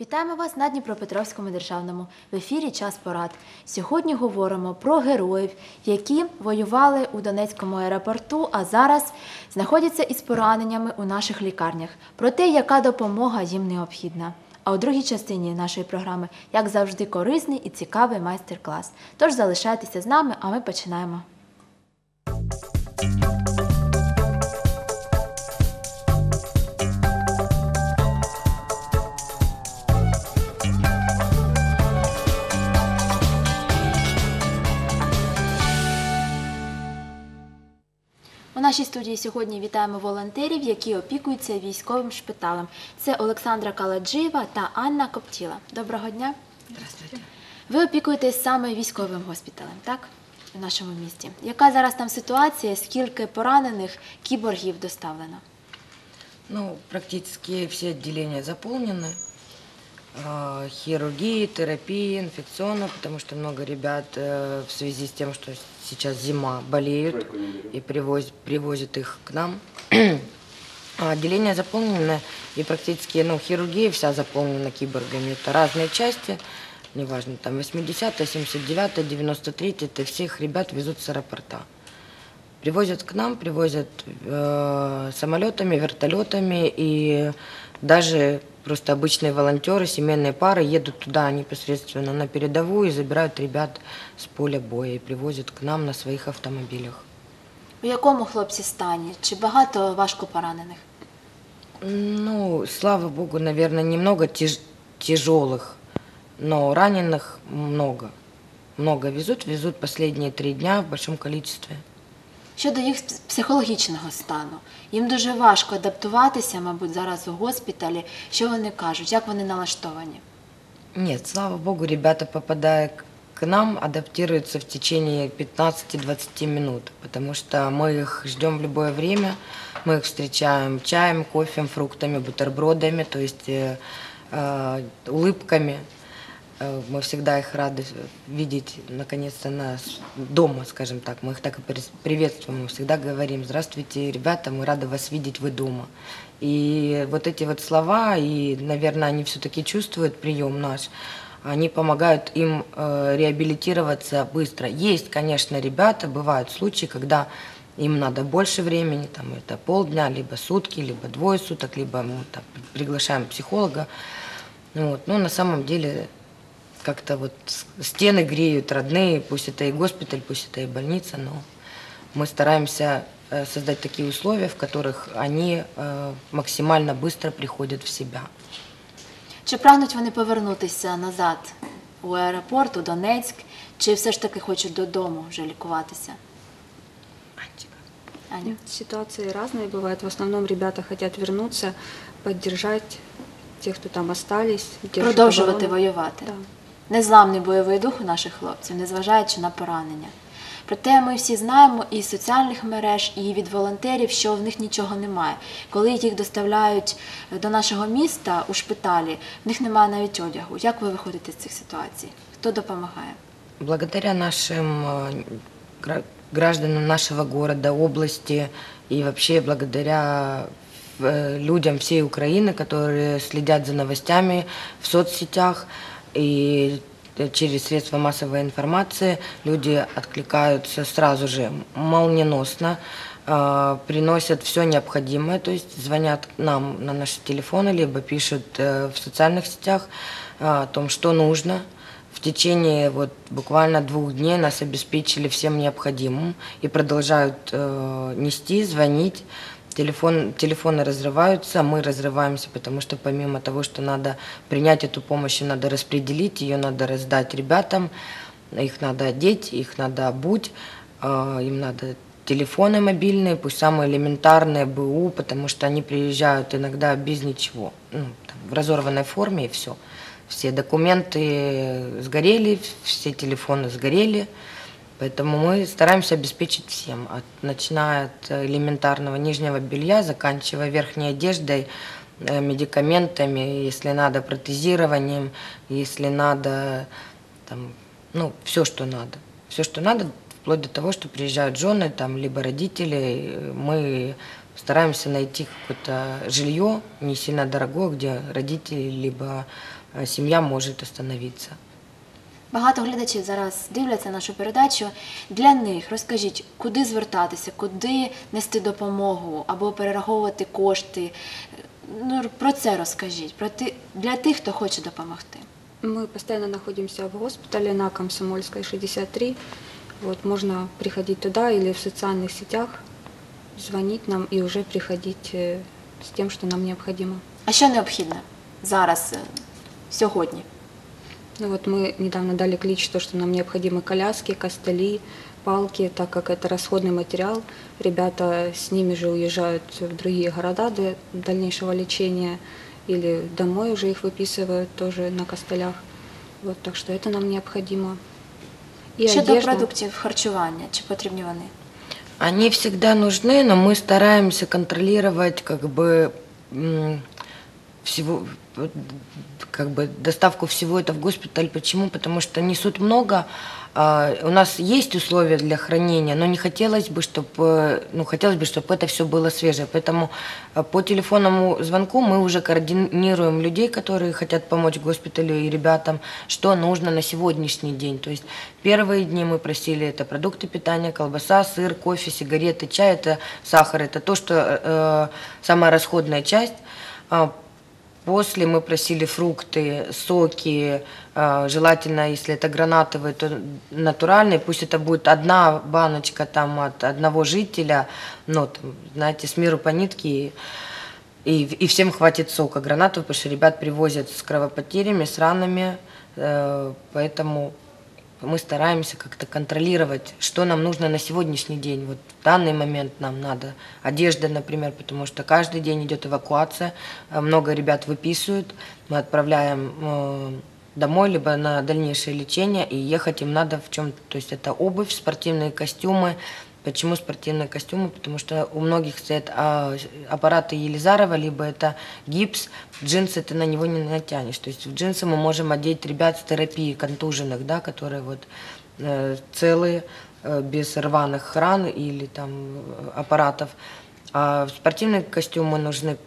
Вітаємо вас на Дніпропетровському державному в ефірі Час порад. Сьогодні говоримо про героїв, які воювали у Донецькому аеропорту, а зараз знаходяться із пораненнями у наших лікарнях. Про те, яка допомога їм необхідна. А у другій частині нашої програми, як завжди, корисний і цікавий майстер-клас. Тож залишайтеся з нами, а ми починаємо. Нашій студії сьогодні вітаємо волонтерів, які опікуються військовим шпиталем. Це Олександра Каладжиєва та Анна Коптіла. Доброго дня. Здравствуйте. Ви опікуєтесь саме військовим госпіталем, так? У нашому місті. Яка зараз там ситуація? Скільки поранених кіборгів доставлено? Ну, практически все отделения заполнены. А, Хирургии, терапии, инфекционно, потому что много ребят э, в связи с тем, что сейчас зима, болеют и привозят, привозят их к нам. А Отделения заполнены, и практически, ну, хирургия вся заполнена киборгами. Это разные части, неважно, там 80 79 93 это всех ребят везут с аэропорта. Привозят к нам, привозят э, самолетами, вертолетами, и даже просто обычные волонтеры, семейные пары едут туда непосредственно на передовую и забирают ребят с поля боя и привозят к нам на своих автомобилях. У якому хлопці стані? Чи багато важко поранених? Ну, слава богу, наверное, немного тяж- тяжелых, но раненых много. Много везут, везут последние три дня в большом количестве. Щодо їх психологічного стану, їм дуже важко адаптуватися, мабуть, зараз у госпіталі. Що вони кажуть, як вони налаштовані? Нет, слава богу, ребята, попадая к- к нам, адаптируются в течение 15-20 минут, потому что мы их ждем в любое время, мы их встречаем чаем, кофем, фруктами, бутербродами, то есть э, э, улыбками. Э, Мы всегда их рады видеть, наконец-то, нас дома, скажем так. Мы их так и приветствуем, мы всегда говорим, здравствуйте, ребята, мы рады вас видеть, вы дома. И вот эти вот слова, и, наверное, они все-таки чувствуют прием наш, они помогают им э, реабилитироваться быстро. Есть, конечно, ребята, бывают случаи, когда им надо больше времени, там это полдня, либо сутки, либо двое суток, либо мы там приглашаем психолога. Ну Вот. Но на самом деле как-то вот стены греют родные, пусть это и госпиталь, пусть это и больница, но мы стараемся э, создать такие условия, в которых они э, максимально быстро приходят в себя. Чи прагнуть вони повернутися назад у аеропорт, у Донецьк, чи все ж таки хочуть додому вже лікуватися? Аня? Ситуации разные бывают. В основном ребята хотят вернуться, поддержать тех, кто там остались. Продовжувати оборону. воювати. Да. Незламний бойовий дух у наших хлопців, незважаючи на поранення. Проте ми всі знаємо із соціальних мереж, і від волонтерів, що в них нічого немає. Коли їх доставляють до нашого міста у шпиталі, в них немає навіть одягу. Як ви виходите з цих ситуацій? Хто допомагає? Благодаря нашим э, гра- гражданам нашего города, области и вообще благодаря э, людям всей Украины, которые следят за новостями в соцсетях И э, через средства массовой информации, люди откликаются сразу же, молниеносно, э, приносят все необходимое, то есть звонят нам на наши телефоны, либо пишут э, в социальных сетях э, о том, что нужно, в течение вот буквально двух дней нас обеспечили всем необходимым и продолжают э, нести, звонить. Телефон, телефоны разрываются, мы разрываемся, потому что помимо того, что надо принять эту помощь, надо распределить, ее надо раздать ребятам, их надо одеть, их надо обуть, э, им надо телефоны мобильные, пусть самые элементарные БУ, потому что они приезжают иногда без ничего, ну, там, в разорванной форме и все. Все документы сгорели, все телефоны сгорели. Поэтому мы стараемся обеспечить всем, от, начиная от элементарного нижнего белья, заканчивая верхней одеждой, э, медикаментами, если надо, протезированием, если надо, там, ну, все, что надо. Все, что надо, вплоть до того, что приезжают жены, там, либо родители, мы стараемся найти какое-то жилье не сильно дорогое, где родители либо э, семья может остановиться. Багато глядачів зараз дивляться нашу передачу. Для них розкажіть, куди звертатися, куди нести допомогу або перераховувати кошти. Ну, про це розкажіть, про ти, для тих, хто хоче допомогти. Мы постоянно находимся в госпитале на Комсомольской 63. Вот, можно приходить туда или в социальных сетях, звонить нам и уже приходить э, с тем, что нам необходимо. А що необхідно зараз, е, сьогодні? Ну вот мы недавно дали клич, то, что нам необходимы коляски, костыли, палки, так как это расходный материал. Ребята с ними же уезжают в другие города для дальнейшего лечения или домой уже их выписывают тоже на костылях. Вот, так что это нам необходимо. И Щодо одежда. продуктів харчування, чи потрібні вони? Они всегда нужны, но мы стараемся контролировать как бы м, всего, э, как бы доставку всего это в госпиталь. Почему? Потому что несут много. а, У нас есть условия для хранения, но не хотелось бы, чтобы, ну, хотелось бы, чтобы это все было свежее. Поэтому а, по телефонному звонку мы уже координируем людей, которые хотят помочь госпиталю и ребятам, что нужно на сегодняшний день. То есть первые дни мы просили это продукты питания, колбаса, сыр, кофе, сигареты, чай, это сахар, это то, что э, самая расходная часть. А, После мы просили фрукты, соки, э, желательно, если это гранатовые, то натуральные. Пусть это будет одна баночка там от одного жителя, ну, там, знаете, с миру по нитке. И, и, всем хватит сока гранатового, потому что ребят привозят с кровопотерями, с ранами. э, поэтому мы стараемся как-то контролировать, что нам нужно на сегодняшний день. Вот в данный момент нам надо одежда, например, потому что каждый день идет эвакуация, э, много ребят выписывают, мы отправляем э, домой, либо на дальнейшее лечение, и ехать им надо в чем то есть это обувь, спортивные костюмы. Почему спортивные костюмы? Потому что у многих стоят а, аппараты Елизарова, либо это гипс, джинсы ты на него не натянешь. То есть в джинсы мы можем одеть ребят с терапии контуженных, да, которые вот э, целые, э, без рваных ран или там э, аппаратов. А спортивные костюмы нужны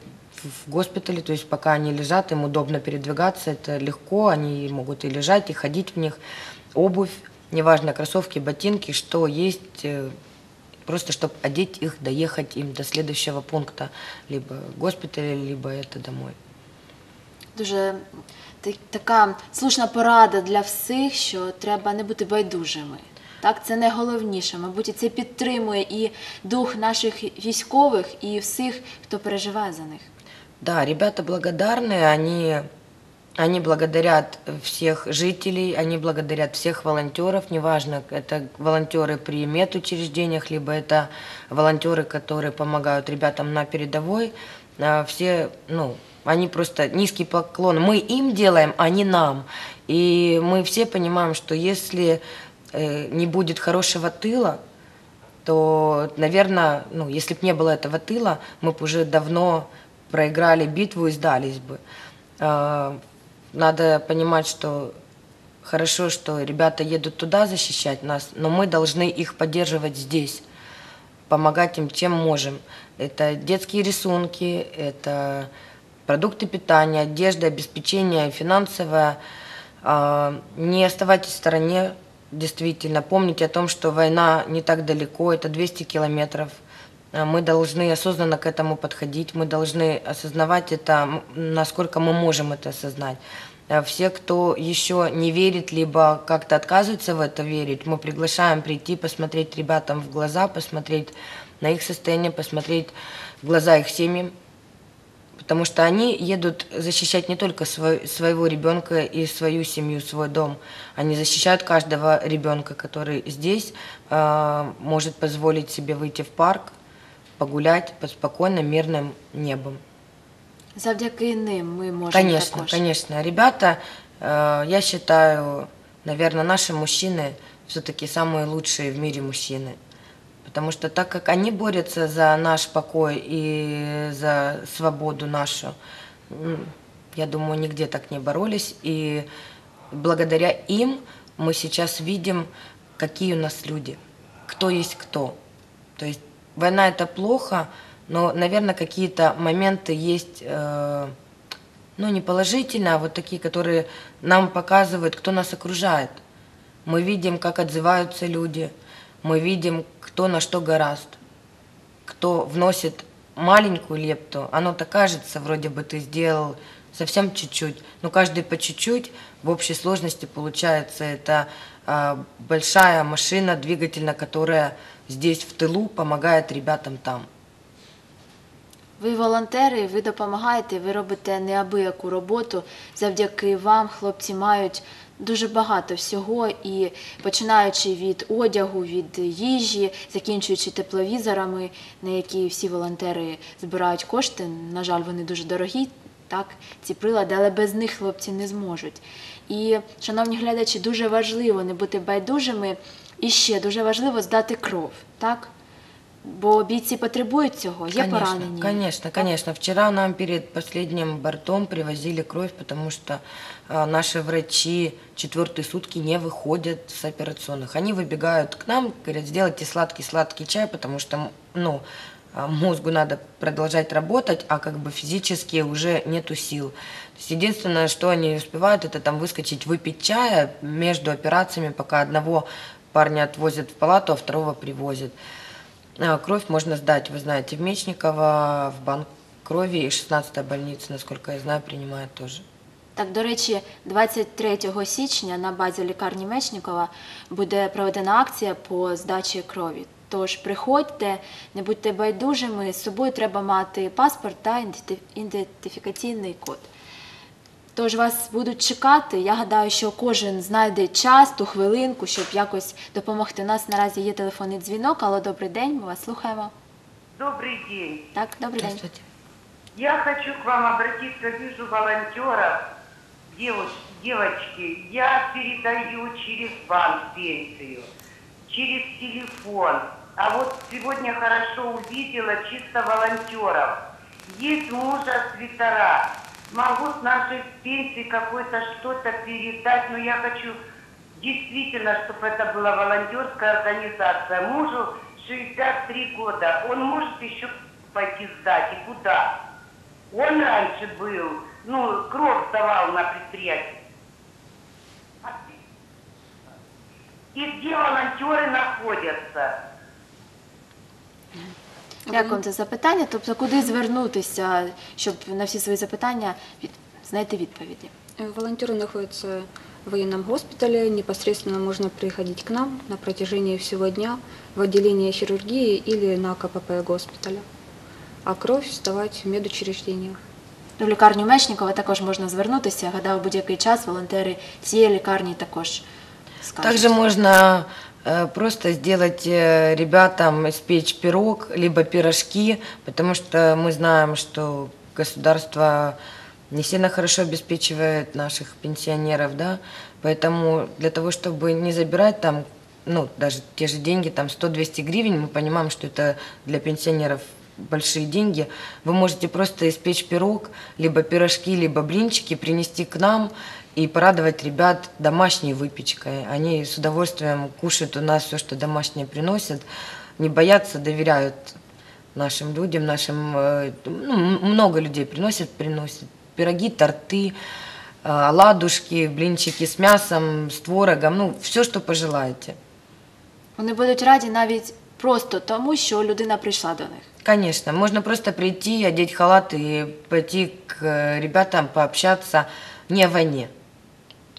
в госпитале, то есть пока они лежат, им удобно передвигаться, это легко, они могут и лежать, и ходить в них. Обувь, неважно, кроссовки, ботинки, что есть, просто чтобы одеть их, доехать им до следующего пункта, либо госпиталя, либо это домой. Дуже та- така слушна порада для всіх, що треба не бути байдужими. Так, це найголовніше. Мабуть, і це підтримує і дух наших військових, і всіх, хто переживає за них. Да, ребята благодарны, они, они благодарят всех жителей, они благодарят всех волонтеров, неважно, это волонтеры при медучреждениях, либо это волонтеры, которые помогают ребятам на передовой. А, Все, ну, они просто низкий поклон. Мы им делаем, а не нам. И мы все понимаем, что если э, не будет хорошего тыла, то, наверное, ну, если бы не было этого тыла, мы бы уже давно проиграли битву и сдались бы. Надо понимать, что хорошо, что ребята едут туда защищать нас, но мы должны их поддерживать здесь, помогать им чем можем. Это детские рисунки, это продукты питания, одежда, обеспечение финансовое. А, Не оставайтесь в стороне, действительно. Помните о том, что война не так далеко, это 200 километров. А Мы должны осознанно к этому подходить, мы должны осознавать это, насколько мы можем это осознать. А Все, кто еще не верит, либо как-то отказывается в это верить, мы приглашаем прийти, посмотреть ребятам в глаза, посмотреть на их состояние, посмотреть в глаза их семьям, Потому что они едут защищать не только свой- своего ребенка и свою семью, свой дом. Они защищают каждого ребенка, который здесь э, может позволить себе выйти в парк, погулять под спокойным мирным небом. Завдяки ним ми можемо Конечно, також. конечно. Ребята, э, я считаю, наверное, наши мужчины все-таки самые лучшие в мире мужчины. Потому что так как они борются за наш покой и за свободу нашу, я думаю, нигде так не боролись. И благодаря им мы сейчас видим, какие у нас люди, кто есть кто. То есть война это плохо, но, наверное, какие-то моменты есть, э, ну, не положительные, а вот такие, которые нам показывают, кто нас окружает. Мы видим, как отзываются люди, мы видим, кто на что гораст, кто вносит маленькую лепту. Оно-то кажется, вроде бы ты сделал совсем чуть-чуть, но каждый по чуть-чуть в общей сложности получается это большая машина двигательная, которая здесь в тылу помогает ребятам там. Ви волонтери, ви допомагаєте, ви робите неабияку роботу. Завдяки вам хлопці мають дуже багато всього, і починаючи від одягу, від їжі, закінчуючи тепловізорами, на які всі волонтери збирають кошти. На жаль, вони дуже дорогі. Так, ці прилади, але без них хлопці не зможуть. І, шановні глядачі, дуже важливо не бути байдужими і ще дуже важливо здати кров, так? Бо бійці потребують цього, є Конечно, поранені. Конечно, конечно. Вчера нам перед последним бортом привозили кровь, потому что а, наши врачи четвертые сутки не выходят с операционных. Они выбегают к нам, говорят, сделайте сладкий-сладкий чай, потому что м, ну, а, мозгу надо продолжать работать, а как бы физически уже нету сил. То есть единственное, что они успевают, это там выскочить, выпить чая между операциями, пока одного парня отвозят в палату, а второго привозят. А, Кровь можно сдать, вы знаете, в Мечниково, в банк крови, и 16-я больница, насколько я знаю, принимает тоже. Так, до речі, 23 січня на базі лікарні Мечникова буде проведена акція по здачі крові. Тож приходьте, не будьте байдужими, з собою треба мати паспорт та іденти- ідентифікаційний код. Тож вас будуть чекати. Я гадаю, що кожен знайде час, ту хвилинку, щоб якось допомогти. У нас наразі є телефонний дзвінок, але добрий день, ми вас слухаємо. Добрый день. Так, добрий день. Здравствуйте. Я хочу к вам обратиться. Вижу волонтеров, девуш- девочки. Я передаю через банк пенсию, через телефон. А вот сегодня хорошо увидела чисто волонтеров. Есть мужа свитера. Могу с нашей пенсии какой-то что-то передать, но я хочу действительно, чтобы это была волонтерская организация. Мужу 63 года. Он может еще пойти сдать. И куда? Он раньше был, ну, кровь сдавал на предприятии. И где волонтеры находятся? Дякую за запитання. Тобто, куди звернутися, щоб на всі свої запитання від... знайти відповіді? Э, Волонтеры находятся в военном госпитале. Непосредственно можно приходить к нам на протяжении всего дня в отделение хирургии или на КПП госпиталя. А кровь сдавать в медучреждениях. До лікарню Мечникова також можна звернутися. Гадаю, в будь-який час волонтери цієї лікарні також скажуть. Также можно э, просто сделать э, ребятам испечь пирог, либо пирожки, потому что мы знаем, что государство не сильно хорошо обеспечивает наших пенсионеров, да, поэтому для того, чтобы не забирать там, ну, даже те же деньги, там 100-200 гривен, мы понимаем, что это для пенсионеров большие деньги, вы можете просто испечь пирог, либо пирожки, либо блинчики, принести к нам и порадовать ребят домашней выпечкой. Они с удовольствием кушают у нас все, что домашнее приносят, не боятся, доверяют нашим людям, нашим, э, ну, много людей приносят, приносят пироги, торты, э, оладушки, блинчики с мясом, с творогом, ну, все, что пожелаете. Вони будуть раді навіть просто тому, що людина прийшла до них. Конечно, можно просто прийти, одеть халат и пойти к э, ребятам пообщаться не о войне,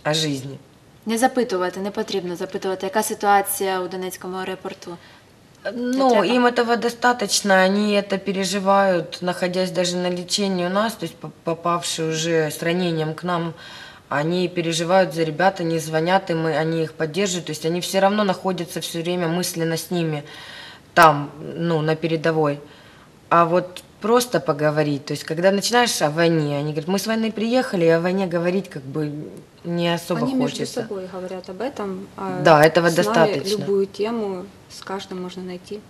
о жизни. Не запитувати, не потрібно запитувати, яка ситуація у Донецькому аеропорту. Ну, Хотя им этого достаточно, они это переживают, находясь даже на лечении у нас, то есть по- попавшие уже с ранением к нам, они переживают за ребят, они звонят им, и они их поддерживают, то есть они все равно находятся все время мысленно с ними там, ну, на передовой. А вот просто поговорить, то есть когда начинаешь о войне, они говорят, мы с войны приехали, и о войне говорить как бы не особо Они между хочется. собой говорят об этом. а Да, этого с нами достаточно. любую тему с каждым можно найти.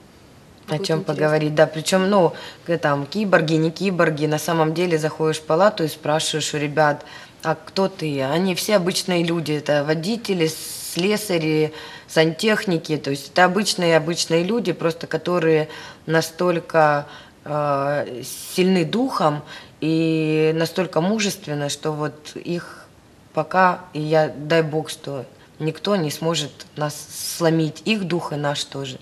О чем интересно. поговорить, да. Причем, ну, к- там, киборги, не киборги, на самом деле заходишь в палату и спрашиваешь у ребят, а кто ты? Они все обычные люди, это водители, слесари, сантехники, то есть это обычные обычные люди, просто которые настолько э, сильны духом и настолько мужественны, что вот их пока, и я дай бог, что никто не сможет нас сломить, их дух и наш тоже.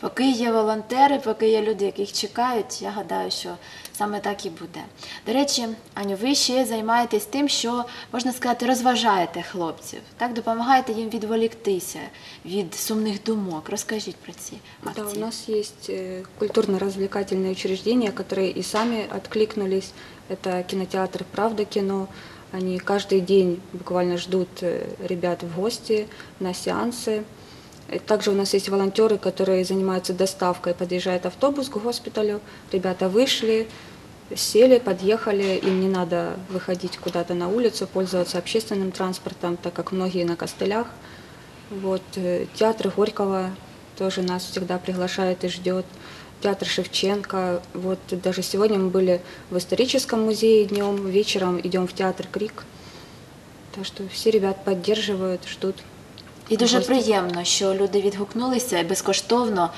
Поки є волонтери, поки є люди, яких чекають, я гадаю, що саме так і буде. До речі, Аню, ви ще займаєтесь тим, що можна сказати, розважаєте хлопців, так допомагаєте їм відволіктися від сумних думок. Розкажіть про ці Да, акції. у нас есть э, культурно-развлекательные учреждения, которые и сами откликнулись. Это кинотеатр «Правда кино». Они каждый день буквально ждут э, ребят в гости на сеансы. Также у нас есть волонтеры, которые занимаются доставкой. Подъезжает автобус к госпиталю, ребята вышли, сели, подъехали, им не надо выходить куда-то на улицу, пользоваться общественным транспортом, так как многие на костылях. Вот, э, театр Горького тоже нас всегда приглашает и ждет. Театр Шевченко. Вот даже сегодня мы были в историческом музее днем, вечером идем в театр Крик. Так что все ребят поддерживают, ждут. І дуже гості. приємно, що люди відгукнулися і безкоштовно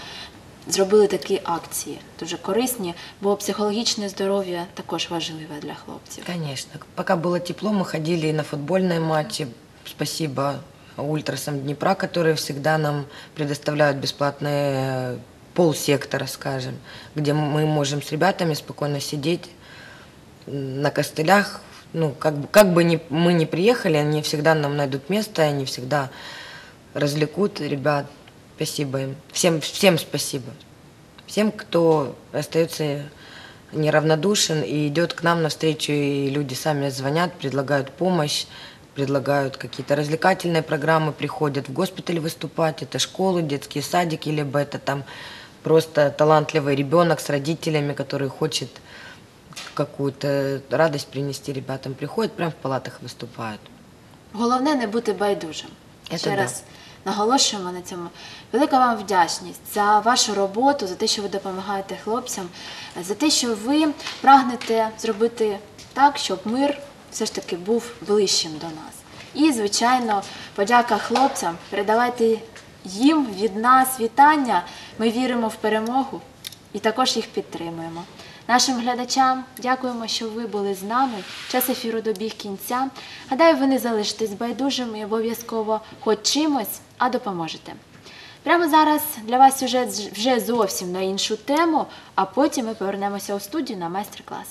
зробили такі акції. Дуже корисні, бо психологічне здоров'я також важливе для хлопців. Конечно. Пока было тепло, мы ходили и на футбольные матчи. Спасибо ультрасам Днепра, которые всегда нам предоставляют бесплатные э, полсектора, скажем, где мы можем с ребятами спокойно сидеть м, на костылях. Ну, как, бы- как бы ни, мы ни приехали, они всегда нам найдут место, они всегда развлекут ребят. Спасибо им. Всем, всем спасибо. Всем, кто остается неравнодушен и идет к нам навстречу, и люди сами звонят, предлагают помощь, предлагают какие-то развлекательные программы, приходят в госпиталь выступать, это школы, детские садики, либо это там просто талантливый ребенок с родителями, который хочет какую-то радость принести ребятам, приходят, прям в палатах выступают. Головне не бути байдужим. Це Ще да. раз наголошуємо на цьому. Велика вам вдячність за вашу роботу, за те, що ви допомагаєте хлопцям, за те, що ви прагнете зробити так, щоб мир все ж таки був ближчим до нас. І, звичайно, подяка хлопцям. Передавайте їм від нас вітання. Ми віримо в перемогу і також їх підтримуємо. Нашим глядачам дякуємо, що ви були з нами. Час ефіру добіг кінця. Гадаю, ви не залишитесь байдужими і обов'язково хоч чимось, а допоможете. Прямо зараз для вас сюжет вже зовсім на іншу тему, а потім ми повернемося у студію на майстер-клас.